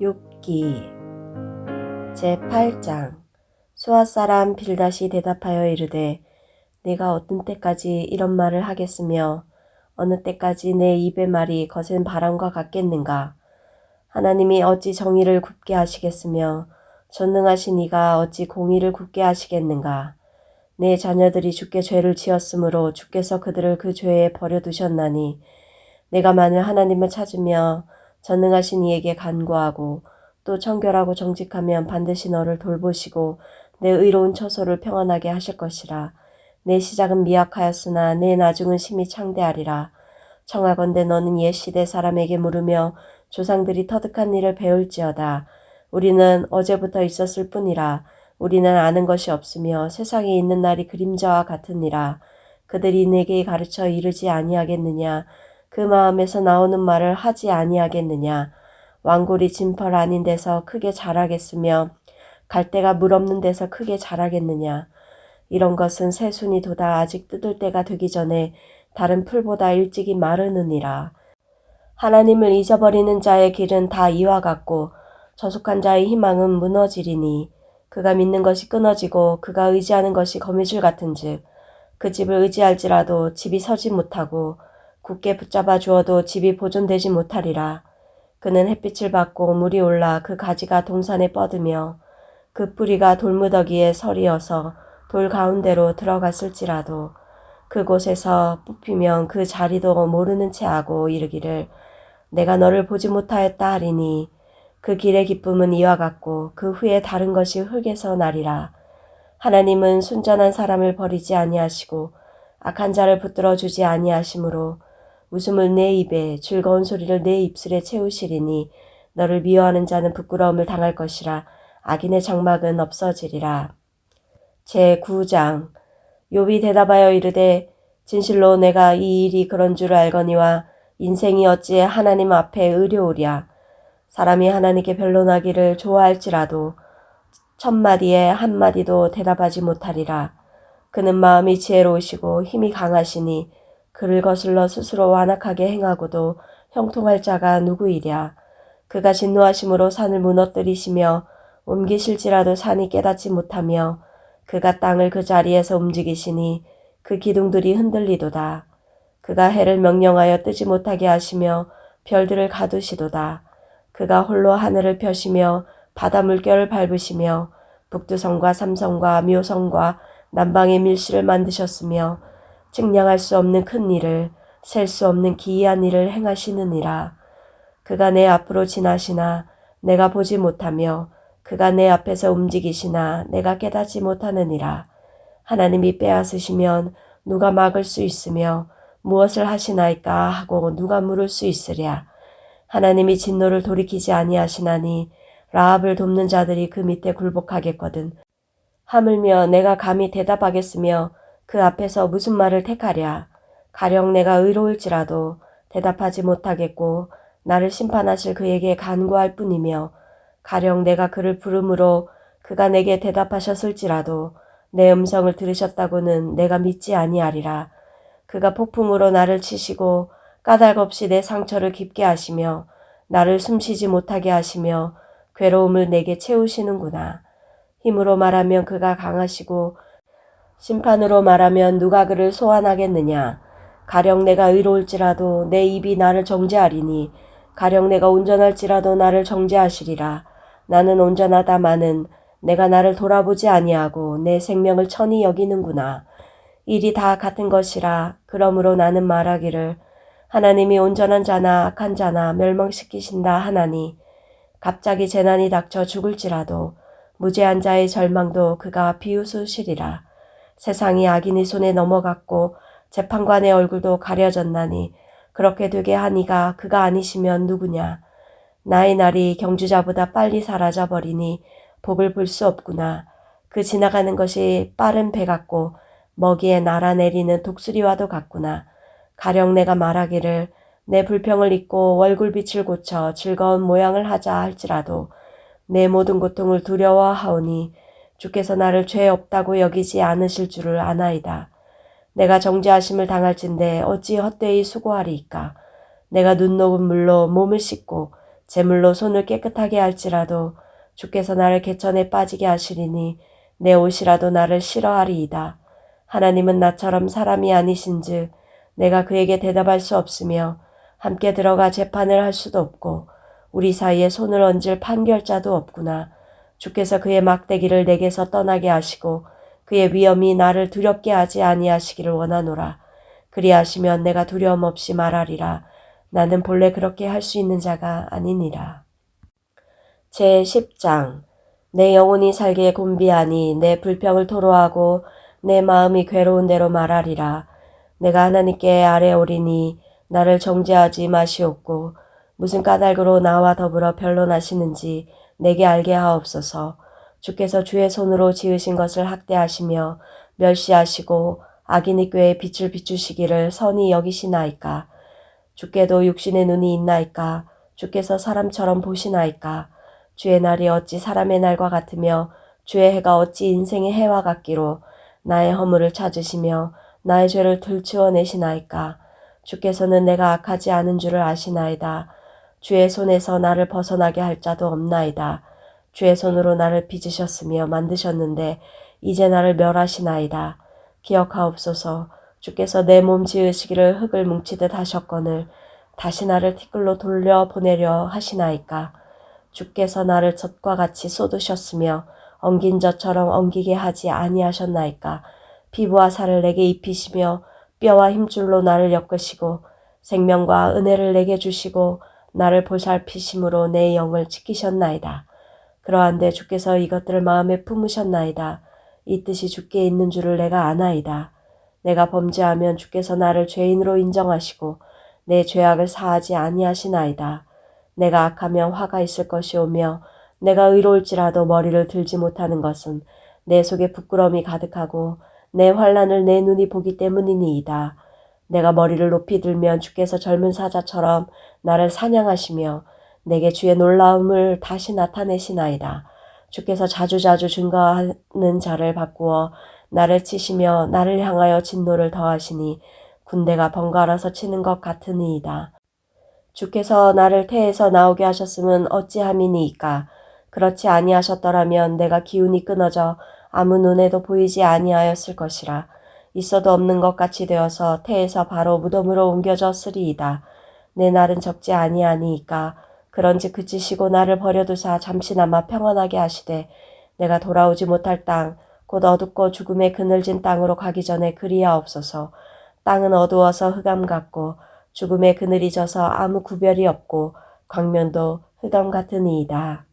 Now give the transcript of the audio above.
욥기 제8장 수아 사람 빌다시 대답하여 이르되 내가 어떤 때까지 이런 말을 하겠으며 어느 때까지 내 입의 말이 거센 바람과 같겠는가? 하나님이 어찌 정의를 굽게 하시겠으며 전능하신 이가 어찌 공의를 굽게 하시겠는가? 내 자녀들이 주께 죄를 지었으므로 주께서 그들을 그 죄에 버려두셨나니 내가 만일 하나님을 찾으며 전능하신 이에게 간구하고 또 청결하고 정직하면 반드시 너를 돌보시고 내 의로운 처소를 평안하게 하실 것이라. 내 시작은 미약하였으나 내 나중은 심히 창대하리라. 청하건대 너는 옛 시대 사람에게 물으며 조상들이 터득한 일을 배울지어다. 우리는 어제부터 있었을 뿐이라. 우리는 아는 것이 없으며 세상에 있는 날이 그림자와 같으니라. 그들이 내게 가르쳐 이르지 아니하겠느냐. 그 마음에서 나오는 말을 하지 아니하겠느냐. 왕골이 진펄 아닌 데서 크게 자라겠으며 갈대가 물 없는 데서 크게 자라겠느냐. 이런 것은 새순이 돋아 아직 뜯을 때가 되기 전에 다른 풀보다 일찍이 마르느니라. 하나님을 잊어버리는 자의 길은 다 이와 같고 저속한 자의 희망은 무너지리니 그가 믿는 것이 끊어지고 그가 의지하는 것이 거미줄 같은즉 그 집을 의지할지라도 집이 서지 못하고 굳게 붙잡아 주어도 집이 보존되지 못하리라. 그는 햇빛을 받고 물이 올라 그 가지가 동산에 뻗으며 그 뿌리가 돌무더기에 서리어서 돌 가운데로 들어갔을지라도 그곳에서 뽑히면 그 자리도 모르는 채 하고 이르기를 내가 너를 보지 못하였다 하리니 그 길의 기쁨은 이와 같고 그 후에 다른 것이 흙에서 나리라. 하나님은 순전한 사람을 버리지 아니하시고 악한 자를 붙들어 주지 아니하시므로 웃음을 내 입에 즐거운 소리를 내 입술에 채우시리니 너를 미워하는 자는 부끄러움을 당할 것이라 악인의 장막은 없어지리라. 제9장 욥이 대답하여 이르되 진실로 내가 이 일이 그런 줄 알거니와 인생이 어찌 하나님 앞에 의료우랴 사람이 하나님께 변론하기를 좋아할지라도 첫 마디에 한 마디도 대답하지 못하리라 그는 마음이 지혜로우시고 힘이 강하시니 그를 거슬러 스스로 완악하게 행하고도 형통할 자가 누구이랴. 그가 진노하심으로 산을 무너뜨리시며 옮기실지라도 산이 깨닫지 못하며 그가 땅을 그 자리에서 움직이시니 그 기둥들이 흔들리도다. 그가 해를 명령하여 뜨지 못하게 하시며 별들을 가두시도다. 그가 홀로 하늘을 펴시며 바다 물결을 밟으시며 북두성과 삼성과 묘성과 남방의 밀실을 만드셨으며 측량할 수 없는 큰 일을 셀 수 없는 기이한 일을 행하시느니라. 그가 내 앞으로 지나시나 내가 보지 못하며 그가 내 앞에서 움직이시나 내가 깨닫지 못하느니라. 하나님이 빼앗으시면 누가 막을 수 있으며 무엇을 하시나이까 하고 누가 물을 수 있으랴. 하나님이 진노를 돌이키지 아니하시나니 라합을 돕는 자들이 그 밑에 굴복하겠거든. 하물며 내가 감히 대답하겠으며 그 앞에서 무슨 말을 택하랴. 가령 내가 의로울지라도 대답하지 못하겠고 나를 심판하실 그에게 간구할 뿐이며 가령 내가 그를 부름으로 그가 내게 대답하셨을지라도 내 음성을 들으셨다고는 내가 믿지 아니하리라. 그가 폭풍으로 나를 치시고 까닭 없이 내 상처를 깊게 하시며 나를 숨쉬지 못하게 하시며 괴로움을 내게 채우시는구나. 힘으로 말하면 그가 강하시고 심판으로 말하면 누가 그를 소환하겠느냐. 가령 내가 의로울지라도 내 입이 나를 정죄하리니 가령 내가 온전할지라도 나를 정죄하시리라. 나는 온전하다마는 내가 나를 돌아보지 아니하고 내 생명을 천히 여기는구나. 일이 다 같은 것이라 그러므로 나는 말하기를 하나님이 온전한 자나 악한 자나 멸망시키신다 하나니 갑자기 재난이 닥쳐 죽을지라도 무죄한 자의 절망도 그가 비웃으시리라. 세상이 악인의 손에 넘어갔고 재판관의 얼굴도 가려졌나니 그렇게 되게 하니가 그가 아니시면 누구냐. 나의 날이 경주자보다 빨리 사라져 버리니 복을 볼 수 없구나. 그 지나가는 것이 빠른 배 같고 먹이에 날아내리는 독수리와도 같구나. 가령 내가 말하기를 내 불평을 잊고 월굴빛을 고쳐 즐거운 모양을 하자 할지라도 내 모든 고통을 두려워하오니 주께서 나를 죄 없다고 여기지 않으실 줄을 아나이다. 내가 정죄하심을 당할진대 어찌 헛되이 수고하리이까. 내가 눈 녹은 물로 몸을 씻고 제물로 손을 깨끗하게 할지라도 주께서 나를 개천에 빠지게 하시리니 내 옷이라도 나를 싫어하리이다. 하나님은 나처럼 사람이 아니신즉 내가 그에게 대답할 수 없으며 함께 들어가 재판을 할 수도 없고 우리 사이에 손을 얹을 판결자도 없구나. 주께서 그의 막대기를 내게서 떠나게 하시고 그의 위엄이 나를 두렵게 하지 아니하시기를 원하노라. 그리하시면 내가 두려움 없이 말하리라. 나는 본래 그렇게 할 수 있는 자가 아니니라. 제 10장 내 영혼이 살기에 곤비하니 내 불평을 토로하고 내 마음이 괴로운 대로 말하리라. 내가 하나님께 아뢰오리니 나를 정죄하지 마시옵고 무슨 까닭으로 나와 더불어 변론하시는지 내게 알게 하옵소서. 주께서 주의 손으로 지으신 것을 학대하시며 멸시하시고 악인의 꾀에 빛을 비추시기를 선히 여기시나이까. 주께도 육신의 눈이 있나이까. 주께서 사람처럼 보시나이까. 주의 날이 어찌 사람의 날과 같으며 주의 해가 어찌 인생의 해와 같기로 나의 허물을 찾으시며 나의 죄를 들추어내시나이까. 주께서는 내가 악하지 않은 줄을 아시나이다. 주의 손에서 나를 벗어나게 할 자도 없나이다. 주의 손으로 나를 빚으셨으며 만드셨는데 이제 나를 멸하시나이다. 기억하옵소서 주께서 내 몸 지으시기를 흙을 뭉치듯 하셨거늘 다시 나를 티끌로 돌려 보내려 하시나이까. 주께서 나를 젖과 같이 쏟으셨으며 엉긴 젖처럼 엉기게 하지 아니하셨나이까. 피부와 살을 내게 입히시며 뼈와 힘줄로 나를 엮으시고 생명과 은혜를 내게 주시고 나를 보살피심으로 내 영을 지키셨나이다. 그러한데 주께서 이것들을 마음에 품으셨나이다. 이 뜻이 주께 있는 줄을 내가 아나이다. 내가 범죄하면 주께서 나를 죄인으로 인정하시고 내 죄악을 사하지 아니하시나이다. 내가 악하면 화가 있을 것이오며 내가 의로울지라도 머리를 들지 못하는 것은 내 속에 부끄러움이 가득하고 내 환란을 내 눈이 보기 때문이니이다. 내가 머리를 높이 들면 주께서 젊은 사자처럼 나를 사냥하시며 내게 주의 놀라움을 다시 나타내시나이다. 주께서 자주자주 증거하는 자를 바꾸어 나를 치시며 나를 향하여 진노를 더하시니 군대가 번갈아서 치는 것 같으니이다. 주께서 나를 태에서 나오게 하셨음은 어찌함이니이까. 그렇지 아니하셨더라면 내가 기운이 끊어져 아무 눈에도 보이지 아니하였을 것이라. 있어도 없는 것 같이 되어서 태에서 바로 무덤으로 옮겨졌으리이다. 내 날은 적지 아니하니이까. 그런지 그치시고 나를 버려두사 잠시나마 평안하게 하시되 내가 돌아오지 못할 땅, 곧 어둡고 죽음의 그늘진 땅으로 가기 전에 그리하옵소서. 땅은 어두워서 흑암 같고 죽음의 그늘이 져서 아무 구별이 없고 광면도 흑암 같으니이다.